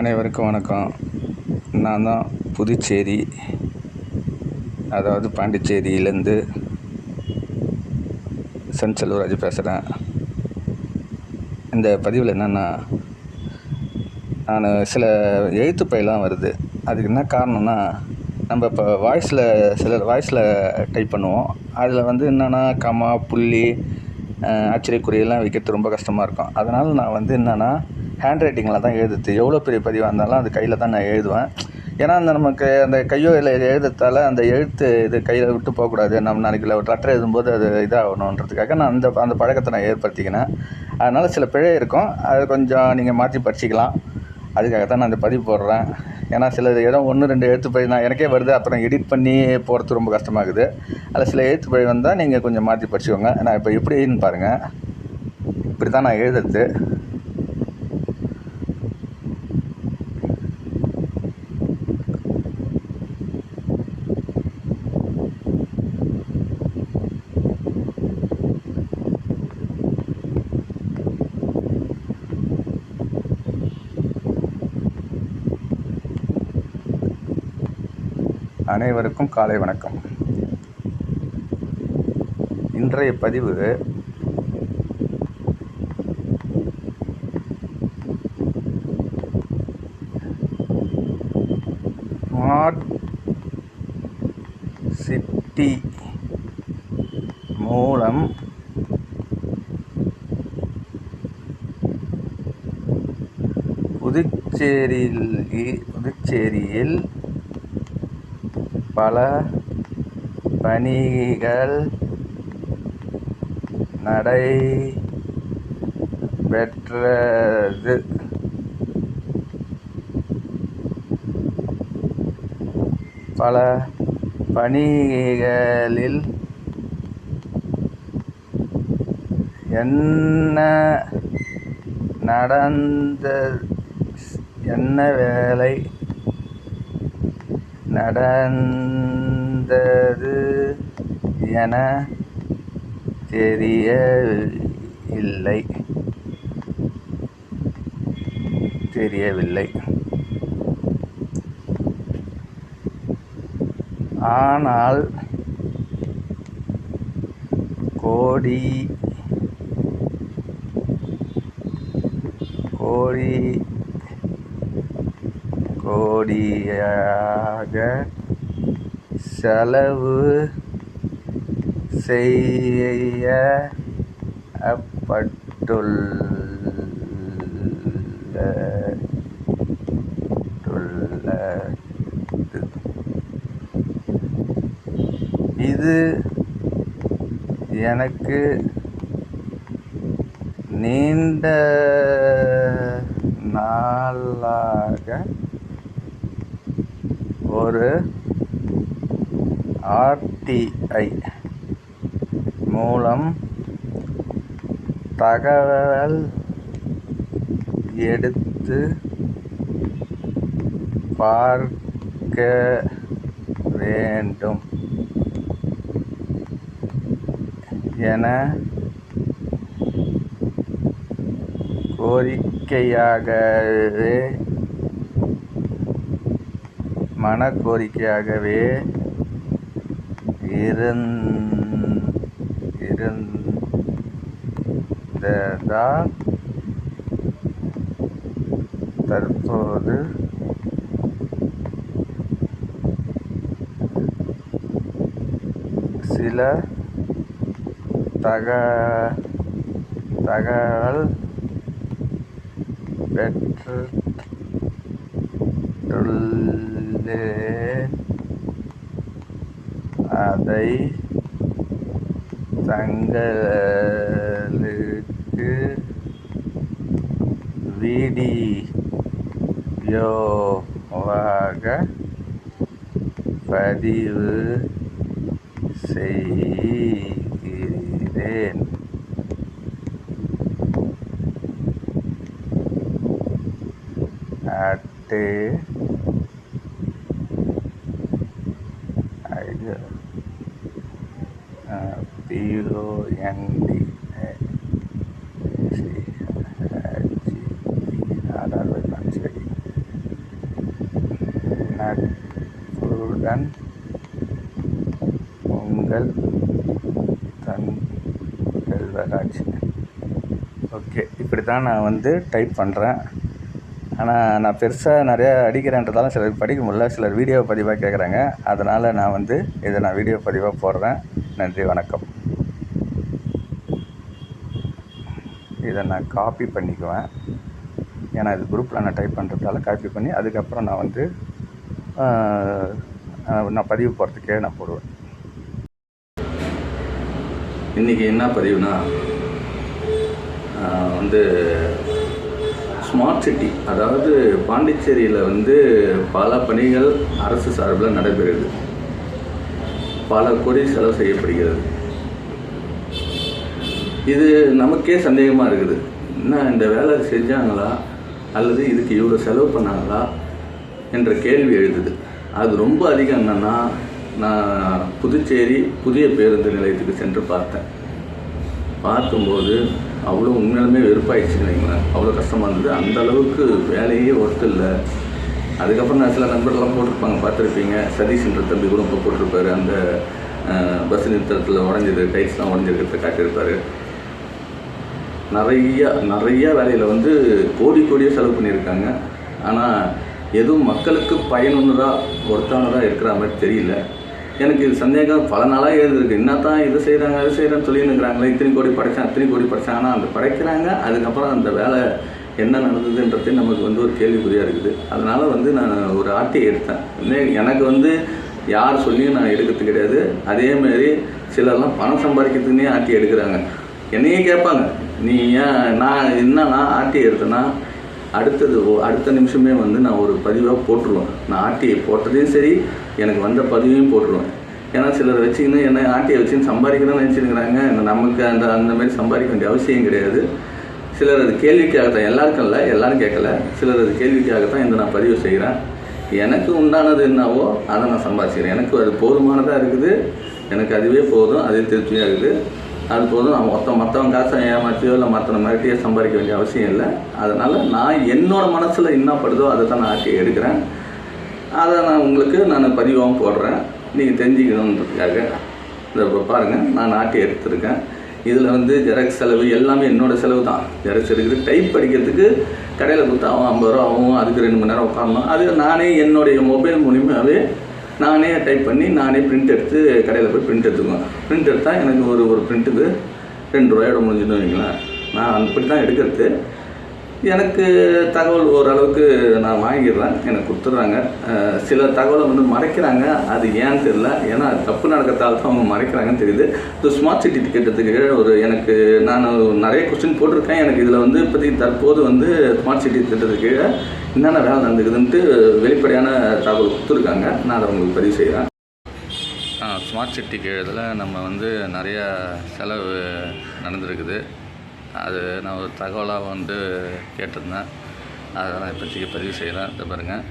அனைவருக்கும் வணக்கம். நான் தான் புதுச்சேரி அதாவது பாண்டிச்சேரியிலேருந்து சென் செல்வராஜ் பேசுகிறேன் இந்த பதிவில் என்னென்னா நான் சில எழுத்து வருது. அதுக்கு என்ன காரணம்னா நம்ம இப்போ வாய்ஸில் சிலர் வாய்ஸில் டைப் பண்ணுவோம். அதில் வந்து என்னென்னா கமா புள்ளி ஆச்சரியக்குறியெல்லாம் வைக்கிறது ரொம்ப கஷ்டமாக இருக்கும். அதனால் நான் வந்து என்னென்னா ஹேண்ட் ரைட்டிங்கில் தான் எழுதுது. எவ்வளோ பெரிய பதிவாக இருந்தாலும் அது கையில் தான் நான் எழுதுவேன். ஏன்னா அந்த நமக்கு அந்த கையோ இல்லை எழுதுறதால அந்த எழுத்து இது கையில் விட்டு போகக்கூடாது. நம்ம நாளைக்கு ஒரு லெட்டர் எழுதும்போது அது இதாகணுன்றதுக்காக நான் அந்த அந்த பழக்கத்தை நான் ஏற்படுத்திக்கினேன். அதனால் சில பிழை இருக்கும். அது கொஞ்சம் நீங்கள் மாற்றி படிச்சிக்கலாம். அதுக்காக தான் நான் இந்த பதிவு போடுறேன். ஏன்னா சில ஏதோ ஒன்று ரெண்டு எழுத்து பழி நான் எனக்கே வருது. அப்புறம் எடிட் பண்ணி போகிறது ரொம்ப கஷ்டமாகுது. அதில் சில எழுத்து பழி வந்தால் நீங்கள் கொஞ்சம் மாற்றி படிச்சுக்கோங்க. நான் இப்போ எப்படின்னு பாருங்கள் இப்படி தான் நான் எழுதுறது. அனைவருக்கும் காலை வணக்கம். இன்றைய பதிவு ஸ்மார்ட் சிட்டி மூலம் புதுச்சேரியில் புதுச்சேரியில் பல பணிகள் நடைபெற்றது பல பணிகளில் என்ன நடந்த என்ன வேலை? நடந்தது என தெரியவில்லை. தெரியவில்லை. ஆனால் கோடி கோடி கோடியாக செலவு செய்யப்பட்டுள்ளது இது எனக்கு நீண்ட நாளாக ஒரு ஆர்டிஐ மூலம் தகவல் எடுத்து பார்க்க வேண்டும் என கோரிக்கையாகவே மனக்கோரிக்கையாகவே இருந் இருந்ததால் தற்போது சில தக தகவல் பெற்றுள்ளேன் அதை தங்களுக்கு வீடியோவாக பதிவு செய்கிறேன். அட்டு ஐயோ பிஓஎன்டி ஆதார் வைக்கலாம் சரி தன் உங்கள் தன் செல்வராஜ் ஓகே இப்படி தான் நான் வந்து டைப் பண்ணுறேன் ஆனால் நான் பெருசாக நிறையா அடிக்கிறேன்றதால சிலர் படிக்க முடியல. சிலர் வீடியோ பதிவாக கேட்குறாங்க அதனால் நான் வந்து இதை நான் வீடியோ பதிவாக போடுறேன். நன்றி வணக்கம். இதை நான் காப்பி பண்ணிக்குவேன். ஏன்னா இது குரூப்பில் நான் டைப் பண்ணுறதால காப்பி பண்ணி அதுக்கப்புறம் நான் வந்து நான் பதிவு போகிறதுக்கே நான் போடுவேன். இன்றைக்கி என்ன பதிவுனா வந்து ஸ்மார்ட் சிட்டி அதாவது பாண்டிச்சேரியில் வந்து பல பணிகள் அரசு சார்பில் நடைபெறுது. பல கோடி செலவு செய்யப்படுகிறது. இது நமக்கே சந்தேகமாக இருக்குது. என்ன இந்த வேலை செஞ்சாங்களா? அல்லது இதுக்கு இவ்வளோ செலவு பண்ணாங்களா? என்ற கேள்வி எழுதுது அது ரொம்ப அதிகம் என்னன்னா நான் புதுச்சேரி புதிய பேருந்து நிலையத்துக்கு சென்று பார்த்தேன். பார்க்கும்போது அவ்வளோ உண்மையாலுமே வெறுப்பாயிடுச்சுன்னு வைங்களேன் அவ்வளோ கஷ்டமாக இருந்தது. அந்த அளவுக்கு வேலையே ஒர்த்து இல்லை. அதுக்கப்புறம் நான் சில நண்பர்கள்லாம் போட்டிருப்பாங்க பார்த்துருப்பீங்க. சதீஷ்ன்ற தம்பி கூட இப்போ போட்டிருப்பாரு. அந்த பஸ் நிறுத்தத்தில் உடஞ்சது டைட்ஸ்லாம் உடஞ்சிருக்கிறத காட்டியிருப்பார். நிறையா நிறையா வேலையில் வந்து கோடி கோடியாக செலவு பண்ணியிருக்காங்க. ஆனால் எதுவும் மக்களுக்கு பயனுள்ளதாக ஒருத்தானதாக இருக்கிற மாதிரி தெரியல. எனக்கு இது சந்தேகம். பல நாளாக எழுதிருக்கு. என்ன தான் இது செய்கிறாங்க அது செய்கிறேன்னு சொல்லியிருக்கிறாங்களே இத்தனை கோடி படைச்சான் இத்தனை கோடி படைச்சான். ஆனால் அந்த படைக்கிறாங்க. அதுக்கப்புறம் அந்த வேலை என்ன நடந்ததுன்றது நமக்கு வந்து ஒரு கேள்விக்குறியாக இருக்குது. அதனால் வந்து நான் ஒரு ஆர்டிஐ எடுத்தேன். எனக்கு வந்து யார் சொல்லியும் நான் எடுக்கிறது கிடையாது. அதேமாரி சிலர்லாம் பணம் சம்பாதிக்கிறதுக்குன்னே ஆர்டிஐ எடுக்கிறாங்க. என்னையே கேட்பாங்க. நீ ஏன் நான் என்னன்னா ஆர்டிஐ எடுத்தேன்னா அடுத்தது அடுத்த நிமிஷமே வந்து நான் ஒரு பதிவாக போட்டுருவேன். நான் ஆர்டிஐ போட்டதையும் சரி எனக்கு வந்த பதிவையும் போட்டுருவேன். ஏன்னா சிலர் வச்சுக்கின்னு என்ன ஆர்டிஐ வச்சுன்னு சம்பாதிக்கணும்னு நினச்சிருக்கிறாங்க. நமக்கு அந்த அந்த மாதிரி சம்பாதிக்க வேண்டிய அவசியம் கிடையாது. சிலர் அது கேள்விக்காகத்தான் எல்லாருக்கும் இல்லை எல்லாரும் கேட்கல. சிலர் அது கேள்விக்காகத்தான் இந்த நான் பதிவு செய்கிறேன் எனக்கு உண்டானது என்னவோ அதை நான் சம்பாதிக்கிறேன் எனக்கு அது போதுமானதாக இருக்குது. எனக்கு அதுவே போதும் அதே திருப்தியாக இருக்குது. அது போதும் நான் மொத்தம் மற்றவங்க காசை ஏமாற்றியோ இல்லை மற்ற மிரட்டியோ சம்பாதிக்க வேண்டிய அவசியம் இல்லை. அதனால் நான் என்னோட மனசில் என்ன படுதோ அதை தான் நான் ஆட்டி எடுக்கிறேன். அதை நான் உங்களுக்கு நான் பதிவாகவும் போடுறேன். நீங்கள் தெரிஞ்சுக்கணுன்றதுக்காக. இதை இப்போ பாருங்கள் நான் ஆட்டி எடுத்திருக்கேன். இதில் வந்து ஜெராக்ஸ் செலவு எல்லாமே என்னோடய செலவு தான். ஜெராக்ஸ் எடுக்கிறது டைப் படிக்கிறதுக்கு கடையில் கொடுத்தா அவன் ஐம்பது ரூபா ஆகும். அதுக்கு ரெண்டு மணி நேரம் உட்காரணும். அது நானே என்னுடைய மொபைல் மூலியமாகவே நானே டைப் பண்ணி நானே பிரிண்ட் எடுத்து கடையில் போய் பிரிண்ட் எடுத்துக்குவேன். பிரிண்ட் எடுத்தால் எனக்கு ஒரு ஒரு பிரிண்ட்டுக்கு ரெண்டு ரூபாயோட முடிஞ்சுன்னு வைங்களேன். நான் அப்படி தான் எடுக்கிறது. எனக்கு தகவல் ஓரளவுக்கு நான் வாங்கிடுறேன். எனக்கு கொடுத்துட்றாங்க. சில தகவலை வந்து மறைக்கிறாங்க. அது ஏன்னு தெரியல. ஏன்னா தப்பு நடக்கிறதால தான் அவங்க மறைக்கிறாங்கன்னு தெரியுது. இந்த ஸ்மார்ட் சிட்டி திட்டத்துக்கு ஒரு எனக்கு நான் நிறைய கொஸ்டின் போட்டிருக்கேன். எனக்கு இதில் வந்து இப்போதைக்கு தற்போது வந்து ஸ்மார்ட் சிட்டி திட்டத்துக்கு கீழே என்னென்ன வேலை நடந்துக்குதுன்ட்டு வெளிப்படையான தகவல் கொடுத்துருக்காங்க. நான் அதை உங்களுக்கு பதிவு செய்கிறேன் ஸ்மார்ட் சிட்டி கீழதில் நம்ம வந்து நிறையா செலவு நடந்திருக்குது. அது நான் ஒரு தகவலாக வந்து கேட்டிருந்தேன். அதை நான் இப்போதைக்கு பதிவு செய்கிறேன் இதை பாருங்கள்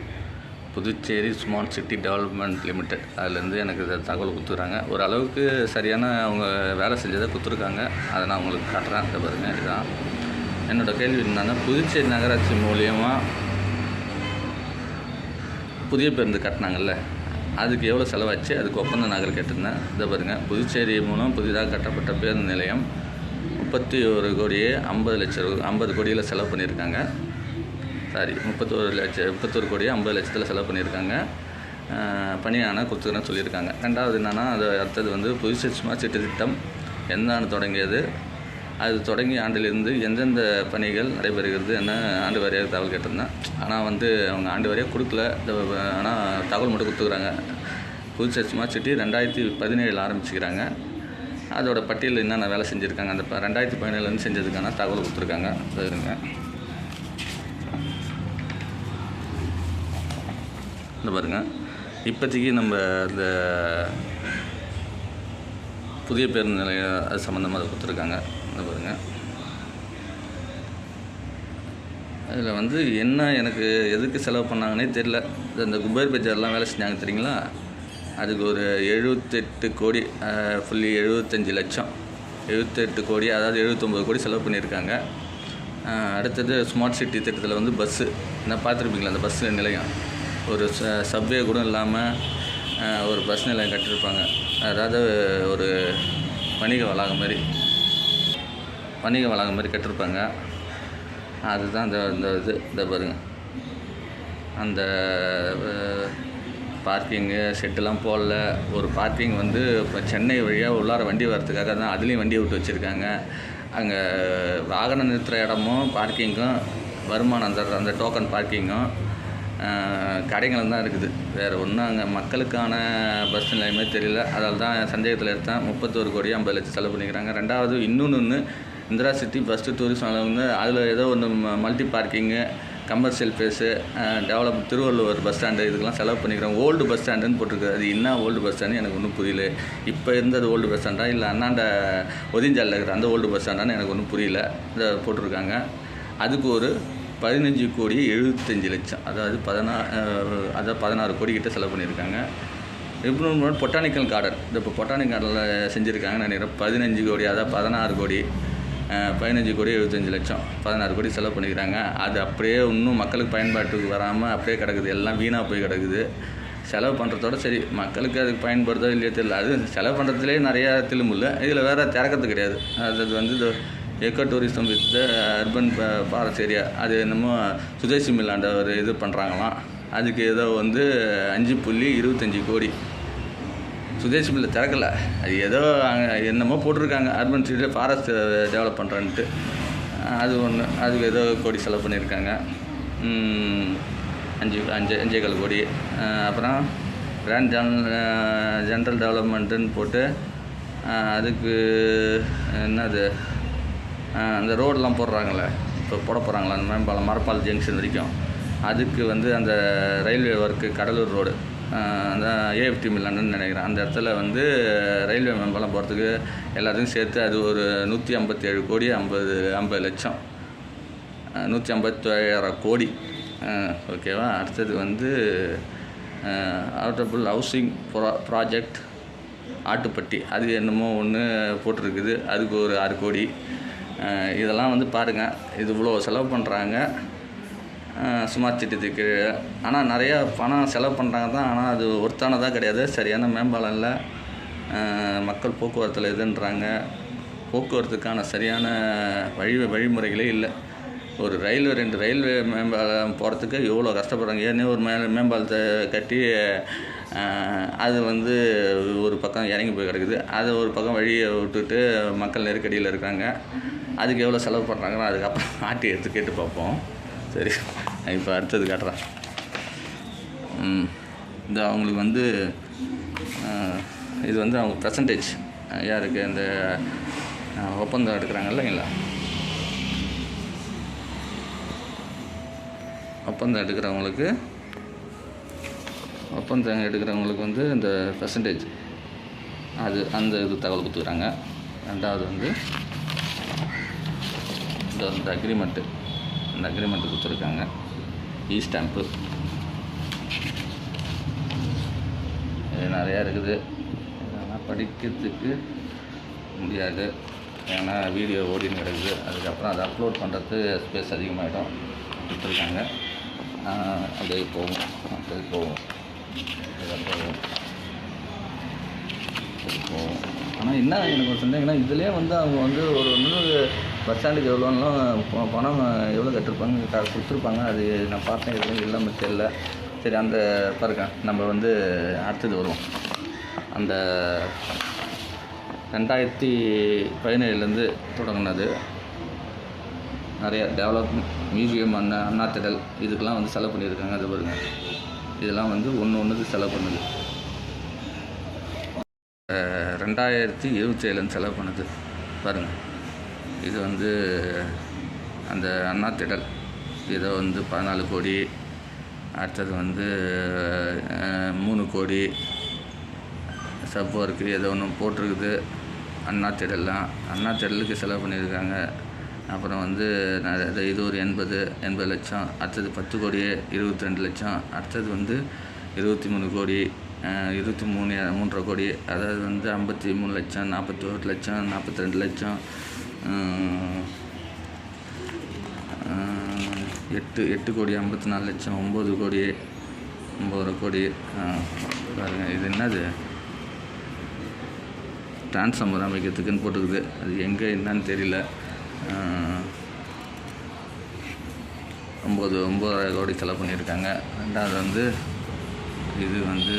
Puducherry smart city development limited. அதுலேருந்து எனக்கு இதை தகவல் கொடுத்துருக்காங்க ஒரு அளவுக்கு சரியான அவங்க வேலை செஞ்சதை கொடுத்துருக்காங்க. அதை நான் உங்களுக்கு காட்டுறேன். இதை பாருங்கள் இதுதான். என்னோடய கேள்வி என்னென்னா புதுச்சேரி நகராட்சி மூலியமாக புதிய பேருந்து கட்டினாங்கல்ல. அதுக்கு எவ்வளோ செலவாச்சு? அதுக்கு ஒப்பந்த நகர் கேட்டிருந்தேன். இதை பாருங்கள் புதுச்சேரி மூலம் புதிதாக கட்டப்பட்ட பேருந்து நிலையம் முப்பத்தி ஒரு கோடியே ஐம்பது லட்சம் ஐம்பது கோடியில் செலவு பண்ணியிருக்காங்க. சாரி முப்பத்தொரு லட்சம் முப்பத்தொரு கோடியே ஐம்பது லட்சத்தில் செலவு பண்ணியிருக்காங்க. பணியான கொடுத்துக்கிறேன்னு சொல்லியிருக்காங்க. ரெண்டாவது என்னென்னா அது அடுத்தது வந்து புதுசு ஸ்மார்ட் சிட்டி திட்டம். எந்த ஆண்டு தொடங்கியது. அது தொடங்கிய ஆண்டிலிருந்து எந்தெந்த பணிகள் நடைபெறுகிறது என்ன ஆண்டு வாரியாக தகவல் கேட்டிருந்தேன். ஆனால் வந்து அவங்க ஆண்டு வாரியாக கொடுக்கல. ஆனால் தகவல் மட்டும் கொடுத்துக்கிறாங்க. புதுசு ஸ்மார்ட் சிட்டி ரெண்டாயிரத்தி பதினேழில் ஆரம்பிச்சுக்கிறாங்க. அதோட பட்டியலில் என்னென்ன வேலை செஞ்சுருக்காங்க? அந்த ப- ரெண்டாயிரத்தி பதினேழுலேருந்து செஞ்சதுக்கான தகவல் கொடுத்துருக்காங்க. பாருங்க இந்த பாருங்க. இப்போதைக்கு நம்ம இந்த புதிய பேருந்து நிலைய அது சம்மந்தமாக அதை கொடுத்துருக்காங்க. இந்த பாருங்கள் அதில் வந்து என்ன எனக்கு எதுக்கு செலவு பண்ணாங்கன்னே தெரில இந்த- இந்த குபேர் பஜார்லாம் வேலை செஞ்சாங்க தெரியுங்களா? அதுக்கு ஒரு எழுபத்தெட்டு கோடி ஃபுல்லி எழுபத்தஞ்சி லட்சம். எழுபத்தெட்டு கோடி அதாவது எழுபத்தொம்பது கோடி செலவு பண்ணியிருக்காங்க. அடுத்தது ஸ்மார்ட் சிட்டி திட்டத்தில் வந்து பஸ்ஸு. நான் பார்த்துருப்பீங்களா அந்த பஸ்ஸு நிலையம்? ஒரு ச சப்வே கூட இல்லாமல் ஒரு பஸ் நிலையம் கட்டியிருப்பாங்க. அதாவது ஒரு வணிக வளாகம் மாதிரி. வணிக வளாகம் மாதிரி கட்டியிருப்பாங்க. அதுதான் இந்த இந்த இது. இந்த பாருங்க. அந்த பார்க்கிங்கு ஷெட்டெல்லாம் போடல. ஒரு பார்க்கிங் வந்து இப்போ சென்னை வழியாக உள்ளார வண்டி வரதுக்காக தான் அதுலேயும் வண்டி விட்டு வச்சுருக்காங்க. அங்கே வாகனம் நிறுத்துகிற இடமும் பார்க்கிங்கும் வருமானம் அந்த அந்த டோக்கன் பார்க்கிங்கும் கடைகளும் தான் இருக்குது. வேறு ஒன்றும் அங்கே மக்களுக்கான பஸ் நிலையமே தெரியல. அதால் தான் சந்தேகத்தில் எடுத்தேன் முப்பத்தோரு கோடி ஐம்பது லட்சம் செலவு பண்ணிக்கிறாங்க. ரெண்டாவது இன்னொன்று ஒன்று இந்திரா சிட்டி ஃபஸ்ட்டு டூரிசம் வந்து அதில் ஏதோ ஒன்று multi parking commercial place develop Thiruvalluvar bus stand இதுக்கெல்லாம் செலவு பண்ணிக்கிறோம். ஓல்டு பஸ் ஸ்டாண்டுன்னு போட்டிருக்கு அது என்ன ஓல்டு பஸ் ஸ்டாண்டு எனக்கு ஒன்றும் புரியல. இப்போ இருந்தது ஓல்டு பஸ் ஸ்டாண்டா இல்லை அண்ணாண்ட ஒதிஞ்சாலில் இருக்கிற அந்த ஓல்டு பஸ் ஸ்டாண்டான்னு எனக்கு ஒன்றும் புரியல. இதை போட்டிருக்காங்க. அதுக்கு ஒரு பதினஞ்சு கோடி எழுபத்தஞ்சு லட்சம். அதாவது பதினா அதாவது பதினாறு கோடி கிட்ட செலவு பண்ணியிருக்காங்க. இப்போ பொட்டானிக்கல் கார்டன் இந்த இப்போ பொட்டானிக்கல் கார்டனில் செஞ்சுருக்காங்கன்னு நினைக்கிறேன். பதினஞ்சு கோடி அதாவது பதினாறு கோடி. பதினஞ்சு கோடி எழுபத்தஞ்சு லட்சம். பதினாறு கோடி செலவு பண்ணிக்கிறாங்க. அது அப்படியே இன்னும் மக்களுக்கு பயன்பாட்டுக்கு வராமல் அப்படியே கிடக்குது. எல்லாம் வீணாக போய் கிடக்குது. செலவு பண்ணுறதோட சரி. மக்களுக்கு அதுக்கு பயன்படுதோ இல்லையோ தெரியல. அது செலவு பண்ணுறதுலேயே நிறையா திலுமுல்ல இதில் வேறு திறக்கிறது கிடையாது. அது வந்து இது eco tourism with urban forest area அது என்னமோ சுதேசி மில்லாண்ட ஒரு இது பண்ணுறாங்களாம் அதுக்கு ஏதோ வந்து அஞ்சு புள்ளி இருபத்தஞ்சி கோடி. சுதேசி மில்லை திறக்கல. அது ஏதோ அங்கே என்னமோ போட்டிருக்காங்க. அர்பன் சிட்டியில் ஃபாரஸ்ட் டெவலப் பண்ணுறேன்ட்டு அது ஒன்று அதுக்கு ஏதோ கோடி செலவு பண்ணியிருக்காங்க. அஞ்சு அஞ்சு அஞ்சே கால் கோடி. அப்புறம் கிராண்ட் ஜெனரல் ஜென்ரல் டெவலப்மெண்ட்டுன்னு போட்டு அதுக்கு என்னது? அந்த ரோடெலாம் போடுறாங்களே இப்போ போட போகிறாங்களா அந்த மேம்பாலம் மரப்பால் ஜங்ஷன் வரைக்கும். அதுக்கு வந்து அந்த ரயில்வே ஒர்க்கு கடலூர் ரோடு அந்த ஏஎஃப்டி மில்லான்னு நினைக்கிறேன். அந்த இடத்துல வந்து ரயில்வே மேம்பாலம் போகிறதுக்கு எல்லாத்தையும் சேர்த்து அது ஒரு நூற்றி ஐம்பத்தேழு கோடி ஐம்பது ஐம்பது லட்சம். நூற்றி ஐம்பத்தாயிரம் கோடி. ஓகேவா அடுத்தது வந்து அவுட்டபுள் ஹவுசிங் ப்ரா ப்ராஜெக்ட் ஆட்டுப்பட்டி. அது என்னமோ ஒன்று போட்டிருக்குது. அதுக்கு ஒரு ஆறு கோடி. இதெல்லாம் வந்து பாருங்கள் இது இவ்வளோ செலவு பண்ணுறாங்க ஸ்மார்ட் திட்டத்துக்கு ஆனால் நிறையா பணம் செலவு பண்ணுறாங்க தான். ஆனால் அது ஒர்த்தானதாக கிடையாது. சரியான மேம்பாலம் இல்லை. மக்கள் போக்குவரத்தில் இதுன்றாங்க. போக்குவரத்துக்கான சரியான வழி வழிமுறைகளே இல்லை. ஒரு ரயில்வே ரெண்டு ரயில்வே மேம்பாலம் போகிறதுக்கு எவ்வளோ கஷ்டப்படுறாங்க. ஏற்கனவே ஒரு மே மேம்பாலத்தை கட்டி அது வந்து ஒரு பக்கம் இறங்கி போய் கிடக்குது. அது ஒரு பக்கம் வழியை விட்டுட்டு மக்கள் நெருக்கடியில் இருக்காங்க அதுக்கு எவ்வளோ செலவு பண்ணுறாங்கன்னா அதுக்கப்புறம் ஆட்டி எடுத்து கேட்டு பார்ப்போம். சரி. இப்போ அடுத்தது காட்டுறேன். இந்த அவங்களுக்கு வந்து இது வந்து அவங்க பர்சன்டேஜ் யாருக்கு? இந்த ஒப்பந்தம் எடுக்கிறாங்க இல்லைங்களா? ஒப்பந்தம் எடுக்கிறவங்களுக்கு ஒப்பந்தம் எடுக்கிறவங்களுக்கு வந்து இந்த பர்சன்டேஜ் அது அந்த இது தகவல் கொடுத்துக்கிறாங்க. ரெண்டாவது வந்து இந்த அக்ரிமெண்ட்டு இந்த அக்ரிமெண்ட் கொடுத்துருக்காங்க. இ ஸ்டாம்ப்பு இது நிறையா இருக்குது. இதெல்லாம் படிக்கிறதுக்கு முடியாது. ஏன்னா வீடியோ ஓடின்னு கிடக்குது. அதுக்கப்புறம் அதை அப்லோட் பண்ணுறது ஸ்பேஸ் அதிகமாகிடும் கொடுத்துருக்காங்க. அப்படியே போகும். அப்படியே போகும். போகும். போகும். ஆனால் என்ன எனக்கு ஒரு சந்தேகம்னா இதுலேயே வந்து அவங்க வந்து ஒரு இன்னொரு பஸ் ஸ்டாண்டுக்கு எவ்வளோலாம் பணம் எவ்வளோ கட்டிருப்பாங்க க- கொடுத்துருப்பாங்க அது நான் பார்த்தேன் எதுவும் இல்லாமல் தெரியல. சரி அந்த பாருங்க நம்ம வந்து அடுத்தது வருவோம். அந்த ரெண்டாயிரத்தி பதினேழுலேருந்து தொடங்கினது. நிறைய டெவலப் மியூசியம் அண்ணா அண்ணா இதுக்கெலாம் இதுக்கெல்லாம் வந்து செலவு பண்ணியிருக்காங்க அது பாருங்க. இதெல்லாம் வந்து ஒன்று ஒன்றுக்கு செலவு பண்ணுது. ரெண்டாயிரத்தி இருபத்தி ஏழுலேருந்து செலவு பண்ணுது. பாருங்கள் இது வந்து அந்த அண்ணா திடல். இதை வந்து பதினாலு கோடி அடுத்தது வந்து மூணு கோடி சப் ஒர்க்கு ஏதோ ஒன்று போட்டிருக்குது. அண்ணா திடல்லாம். அண்ணா திடலுக்கு செலவு பண்ணியிருக்காங்க. அப்புறம் வந்து இது- ஒரு எண்பது எண்பது லட்சம். அடுத்தது பத்து கோடி இருபத்தி ரெண்டு லட்சம். அடுத்தது வந்து இருபத்தி மூணு கோடி இருபத்தி மூணு மூன்றரை கோடி. அதாவது வந்து ஐம்பத்தி மூணு லட்சம் நாற்பத்தி ஒரு லட்சம் நாற்பத்தி ரெண்டு லட்சம். எட்டு எட்டு கோடி ஐம்பத்தி நாலு லட்சம் ஒம்பது கோடி ஒம்பதரை கோடி பாருங்கள் இது என்னது? டிரான்ஸ்ஃபார்மர் அமைக்கிறதுக்குன்னு போட்டுக்குது அது எங்கே என்னன்னு தெரியல. ஒம்பது ஒம்பதாயிரம் கோடி செலவு பண்ணியிருக்காங்க. ரெண்டாவது வந்து இது வந்து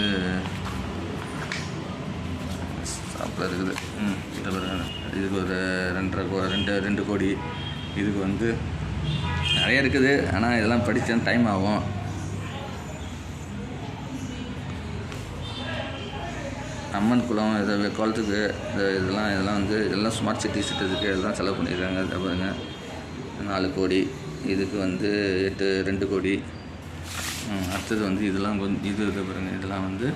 அப்போ இருக்குது. ம் இது இதுக்கு ஒரு ரெண்டரை கோ ரெண்டு ரெண்டு கோடி. இதுக்கு வந்து நிறைய இருக்குது. ஆனால் இதெல்லாம் படித்தா டைம் ஆகும். அம்மன் குளம் இதை குளத்துக்கு இந்த இதெல்லாம் இதெல்லாம் வந்து எல்லாம் ஸ்மார்ட் சிட்டி சிட்டத்துக்கு இதெல்லாம் செலவு பண்ணியிருக்காங்க இதை பாருங்கள் நாலு கோடி. இதுக்கு வந்து எட்டு ரெண்டு கோடி. அடுத்தது வந்து இதெல்லாம் கொஞ்சம் இது இது பாருங்கள் இதெல்லாம் வந்து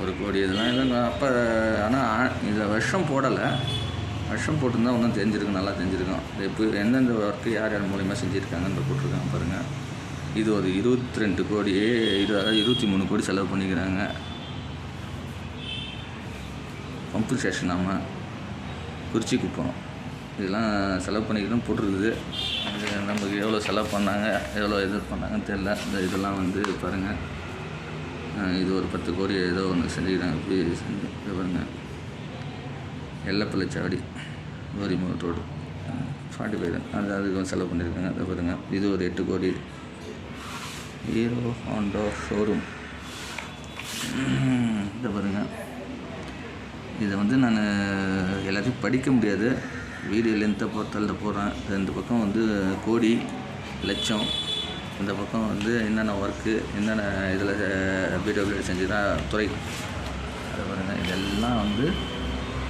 ஒரு கோடி இதெல்லாம் இதெல்லாம் அப்போ ஆனால் இதில் வருஷம் போடலை. வருஷம் போட்டிருந்தா ஒன்றும் தெரிஞ்சிருக்கும் நல்லா தெரிஞ்சிருக்கும். இப்போ எந்தெந்த ஒர்க்கு யார் யார் மூலியமாக செஞ்சுருக்காங்கன்ற போட்டிருக்காங்க பாருங்கள் இது ஒரு இருபத்தி ரெண்டு கோடி இரு அதாவது இருபத்தி மூணு கோடி செலவு பண்ணிக்கிறாங்க. பம்பு ஸ்டேஷன் ஆமாம் குறிச்சி குப்பம். இதெல்லாம் செலவு பண்ணிக்கணும் போட்டிருக்குது. அது நமக்கு எவ்வளோ செலவு பண்ணாங்க எவ்வளோ இது பண்ணாங்கன்னு தெரில இந்த இதெல்லாம் வந்து பாருங்கள் இது ஒரு பத்து கோடி ஏதோ ஒன்று செஞ்சுக்கிறாங்க இப்படி செஞ்சு இதை பாருங்க. Ellapillaichavadi Gorimur road. Forty five அது அதுக்கு செலவு பண்ணியிருக்காங்க. அதை பாருங்க. இது ஒரு எட்டு கோடி. ஹீரோ ஹாண்டோ ஷோரூம் இதை பாருங்கள் இதை வந்து நான் எல்லாத்தையும் படிக்க முடியாது. வீடியோ லென்த்தை பொறுத்தல போகிறேன் ரெண்டு பக்கம் வந்து கோடி லட்சம். இந்த பக்கம் வந்து என்னென்ன ஒர்க்கு என்னென்ன இதில் பிடபிள்யூ செஞ்சுதான் துறை. அதை பாருங்கள் இதெல்லாம் வந்து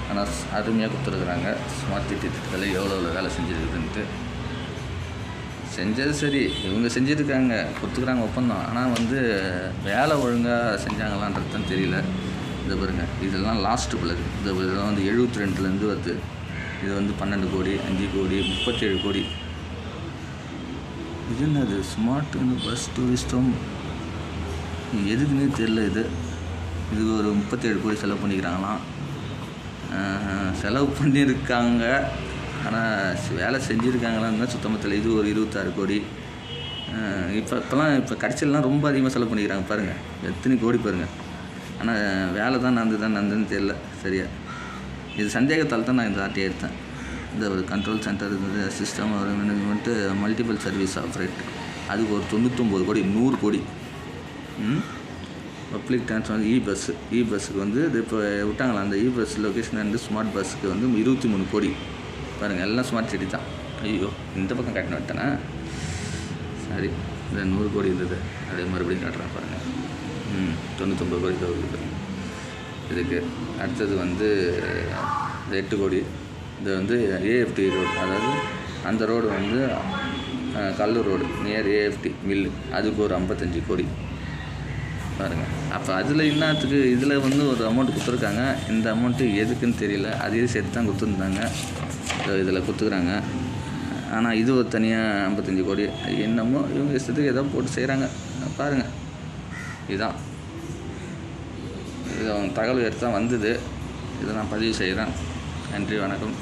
ஆனால் அருமையாக கொடுத்துருக்குறாங்க. ஸ்மார்ட் சிட்டி திட்டத்தில் எவ்வளோ எவ்வளோ வேலை செஞ்சுருக்குதுன்ட்டு செஞ்சது சரி. இவங்க செஞ்சுருக்காங்க. கொடுத்துக்குறாங்க ஒப்பந்தம். ஆனால் வந்து வேலை ஒழுங்காக செஞ்சாங்களான்றது தான் தெரியல. இதை பாருங்க இதெல்லாம் லாஸ்ட்டு பிள்ளை இது இதெல்லாம் வந்து எழுபத்தி ரெண்டுலேருந்து வருது. இது வந்து பன்னெண்டு கோடி அஞ்சு கோடி முப்பத்தேழு கோடி. இது என்னது ஸ்மார்ட் பஸ் டூரிஸ்டம் ஹோம் எதுக்குன்னே தெரில இது. இதுக்கு ஒரு முப்பத்தேழு கோடி செலவு பண்ணிக்கிறாங்களாம். செலவு பண்ணியிருக்காங்க. ஆனால் வேலை செஞ்சுருக்காங்களான்னு தான் சுத்தமாக தெரியல இது ஒரு இருபத்தாறு கோடி. இப்போ இப்போலாம் இப்போ கடைசியிலலாம் ரொம்ப அதிகமாக செலவு பண்ணிக்கிறாங்க. பாருங்கள் எத்தனை கோடி பாருங்கள் ஆனால் வேலை தான் நடந்து தான் நடந்துன்னு தெரில சரியா. இது சந்தேகத்தால் தான் நான் இந்த ஆர்டியை எடுத்தேன். இந்த ஒரு கண்ட்ரோல் சென்டர் இருந்தது system management multiple service operate அதுக்கு ஒரு தொண்ணூத்தொம்பது கோடி நூறு crore. Public transport e bus e பஸ்ஸுக்கு வந்து இது இப்போ விட்டாங்களா? அந்த இ பஸ் லொக்கேஷன் வந்து ஸ்மார்ட் பஸ்ஸுக்கு வந்து இருபத்தி மூணு கோடி. பாருங்கள் எல்லாம் ஸ்மார்ட் சிட்டி தான். ஐயோ இந்த பக்கம் கட்டின விட்டேனா சரி இந்த நூறு கோடி இருந்தது. அதே மறுபடியும் காட்டுறேன் பாருங்கள் ம் தொண்ணூத்தொம்பது கோடி இருக்குது இதுக்கு அடுத்தது வந்து எட்டு கோடி. இது வந்து ஏஎஃப்டி ரோடு அதாவது அந்த ரோடு வந்து Kallur road near AFT mill அதுக்கு ஒரு ஐம்பத்தஞ்சு கோடி. பாருங்கள் அப்போ அதில் என்னத்துக்கு இதில் வந்து ஒரு அமௌண்ட் கொடுத்துருக்காங்க. இந்த அமௌண்ட்டு எதுக்குன்னு தெரியல. அதையும் சேர்த்து தான் கொடுத்துருந்தாங்க இதில் கொடுத்துக்குறாங்க. ஆனால் இது ஒரு தனியாக ஐம்பத்தஞ்சு கோடி. என்னமோ இவங்க இஷ்டத்துக்கு ஏதோ போட்டு செய்கிறாங்க பாருங்கள் இதுதான் இது அவங்க தகவல் எடுத்து தான் வந்தது. இதை நான் பதிவு செய்கிறேன் நன்றி வணக்கம்.